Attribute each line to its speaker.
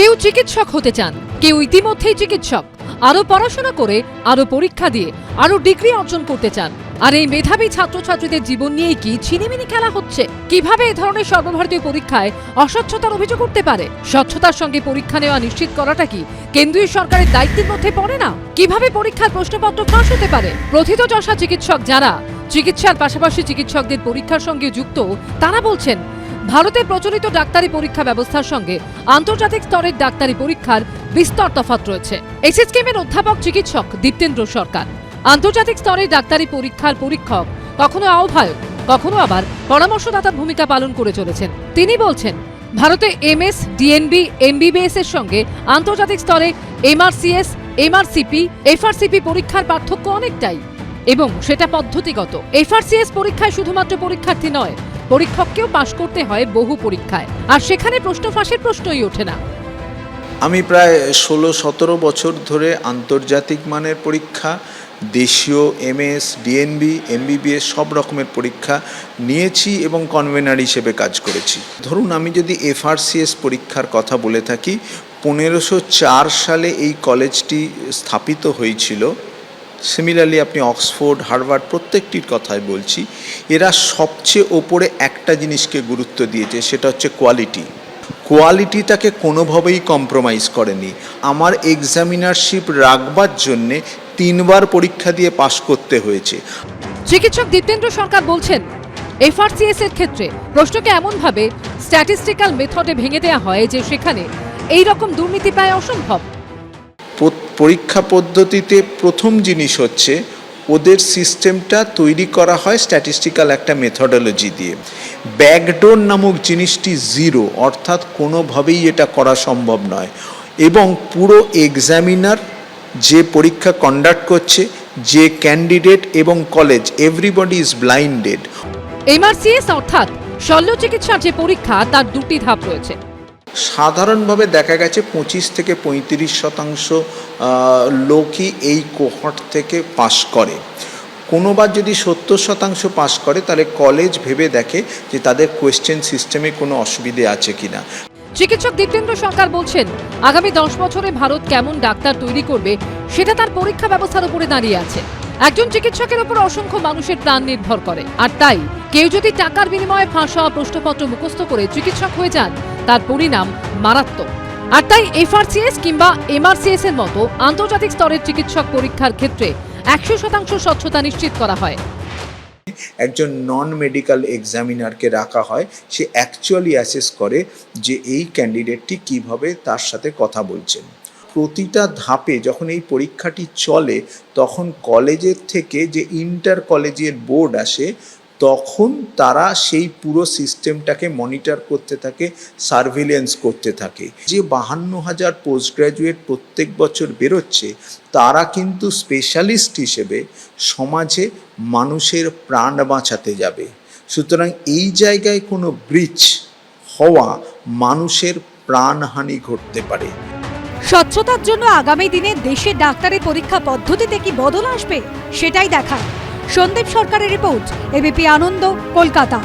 Speaker 1: কেউ চিকিৎসক হতে চান, কেউ ইতিমধ্যেই চিকিৎসক। আরও পড়াশোনা করে আরও পরীক্ষা দিয়ে আরও ডিগ্রি অর্জন করতে চান। আর এই মেধাবী ছাত্রছাত্রীদের জীবন নিয়েই কি ছিনিমিনি খেলা হচ্ছে? কীভাবে এ ধরনের সর্বভারতীয় পরীক্ষায় অস্বচ্ছতার অভিযোগ করতে পারে? স্বচ্ছতার সঙ্গে পরীক্ষা নেওয়া নিশ্চিত করাটা কি কেন্দ্রীয় সরকারের দায়িত্বের মধ্যে পড়ে না? কীভাবে পরীক্ষার প্রশ্নপত্র ফাঁস হতে পারে? প্রথিতযশা চিকিৎসক যারা চিকিৎসার পাশাপাশি চিকিৎসকদের পরীক্ষার সঙ্গে যুক্ত, তারা বলছেন ভারতের প্রচলিত ডাক্তারি পরীক্ষা ব্যবস্থার সঙ্গে আন্তর্জাতিক স্তরের ডাক্তারি পরীক্ষার বিস্তর তফাৎ রয়েছে। এসএসকেমের অধ্যাপক চিকিৎসক দীপ্তেন্দ্র সরকার, আন্তর্জাতিক স্তরের ডাক্তারি পরীক্ষার পরীক্ষক, কখনো আহ্বায়ক, কখনো আবার পরামর্শদাতার ভূমিকা পালন করে চলেছেন। তিনি বলছেন, ভারতে এমএস ডিএনবি এমবিবিএস এর সঙ্গে আন্তর্জাতিক স্তরে এমআরসিএস এমআরসিপি এফআরসিপি পরীক্ষার পার্থক্য অনেকটাই এবং সেটা পদ্ধতিগত। এফআরসিএস পরীক্ষায় শুধুমাত্র পরীক্ষার্থী নয় পরীক্ষককেও পাশ করতে হয় বহু পরীক্ষায়। আর সেখানে প্রশ্ন ফাঁসের প্রশ্নই ওঠে না।
Speaker 2: আমি প্রায় ষোলো, সতেরো বছর ধরে আন্তর্জাতিক মানের পরীক্ষা, দেশীয় এমএস ডিএনবি, এমবিবিএস সব রকমের পরীক্ষা নিয়েছি এবং কনভেনার হিসেবে কাজ করেছি। ধরুন আমি যদি এফআরসিএস পরীক্ষার কথা বলে থাকি, পনেরোশো সালে এই কলেজটি স্থাপিত হয়েছিল। সিমিলারলি আপনি অক্সফোর্ড হার্ভার্ড প্রত্যেকটির কথাই বলছি। এরা সবচেয়ে ওপরে একটা জিনিসকে গুরুত্ব দিয়েছে সেটা হচ্ছে কোয়ালিটি কোয়ালিটিটাকে কোনোভাবেই কম্প্রোমাইজ করেনি। আমার এক্সামিনারশিপ রাখবার জন্যে তিনবার পরীক্ষা দিয়ে পাশ করতে হয়েছে।
Speaker 1: চিকিৎসক দীপ্তেন্দ্র সরকার বলছেন এফআরসিএস এর ক্ষেত্রে প্রশ্নকে এমনভাবে স্ট্যাটিস্টিক্যাল মেথডে ভেঙে দেওয়া হয় যে সেখানে এই রকম দুর্নীতি প্রায় অসম্ভব।
Speaker 2: পরীক্ষা পদ্ধতিতে প্রথম জিনিস হচ্ছে ওদের সিস্টেমটা তৈরি করা হয় স্ট্যাটিস্টিক্যাল একটা মেথডোলজি দিয়ে। ব্যাকডোর নামক জিনিসটি জিরো অর্থাৎ কোনোভাবেই এটা করা সম্ভব নয়। এবং পুরো এক্সামিনার যে পরীক্ষা কন্ডাক্ট করছে, যে ক্যান্ডিডেট এবং college everybody is blinded
Speaker 1: MRCS অর্থাৎ শল্য চিকিৎসার যে পরীক্ষা, তার দুটি ধাপ রয়েছে।
Speaker 2: সাধারণভাবে দেখা গেছে পঁচিশ থেকে পঁয়ত্রিশ শতাংশ লোকই এই কোহট থেকে পাশ করে। কোনোবার যদি সত্তর শতাংশ পাশ করে, তাহলে কলেজ ভেবে দেখে যে তাদের কোয়েশ্চেন সিস্টেমে কোনো অসুবিধে আছে কিনা।
Speaker 1: চিকিৎসক দীপ্তেন্দ্র সরকার বলছেন, আগামী দশ বছরে ভারত কেমন ডাক্তার তৈরি করবে, সেটা তার পরীক্ষা ব্যবস্থার উপরে দাঁড়িয়ে আছে। একজন চিকিৎসকের উপর অসংখ্য মানুষের প্রাণ নির্ভর করে। আর তাই, কেউ যদি টাকার বিনিময়ে ফাঁস হওয়া প্রশ্নপত্র মুখস্থ করে চিকিৎসক হয়ে যান, তার পরিণাম মারাত্মক। আর তাই এফআরসিএস কিংবা এমআরসিএস এর মতো আন্তর্জাতিক স্তরের চিকিৎসক পরীক্ষার ক্ষেত্রে একশো শতাংশ স্বচ্ছতা নিশ্চিত করা হয়।
Speaker 2: একজন নন মেডিকেল এক্সামিনারকে রাখা হয়, সে অ্যাকচুয়ালি অ্যাসেস করে যে এই ক্যান্ডিডেটটি কীভাবে তার সাথে কথা বলছেন। প্রতিটা ধাপে যখন এই পরীক্ষাটি চলে, তখন কলেজের থেকে যে ইন্টার কলেজের বোর্ড আসে, তখন তারা সেই পুরো সিস্টেমটাকে মনিটর করতে থাকে সার্ভিলেন্স করতে থাকে। যে বাহান্ন হাজার পোস্ট গ্র্যাজুয়েট প্রত্যেক বছর বেরোচ্ছে, তারা কিন্তু স্পেশালিস্ট হিসেবে সমাজে মানুষের প্রাণ বাঁচাতে যাবে। সুতরাং এই জায়গায় কোনো ব্রিজ হওয়া মানুষের প্রাণহানি ঘটতে পারে।
Speaker 3: স্বচ্ছতার জন্য আগামী দিনে দেশে ডাক্তারি পরীক্ষা পদ্ধতিতে কি বদল আসবে, সেটাই দেখা সন্দীপ সরকারের রিপোর্ট, এবিপি আনন্দ, কলকাতা।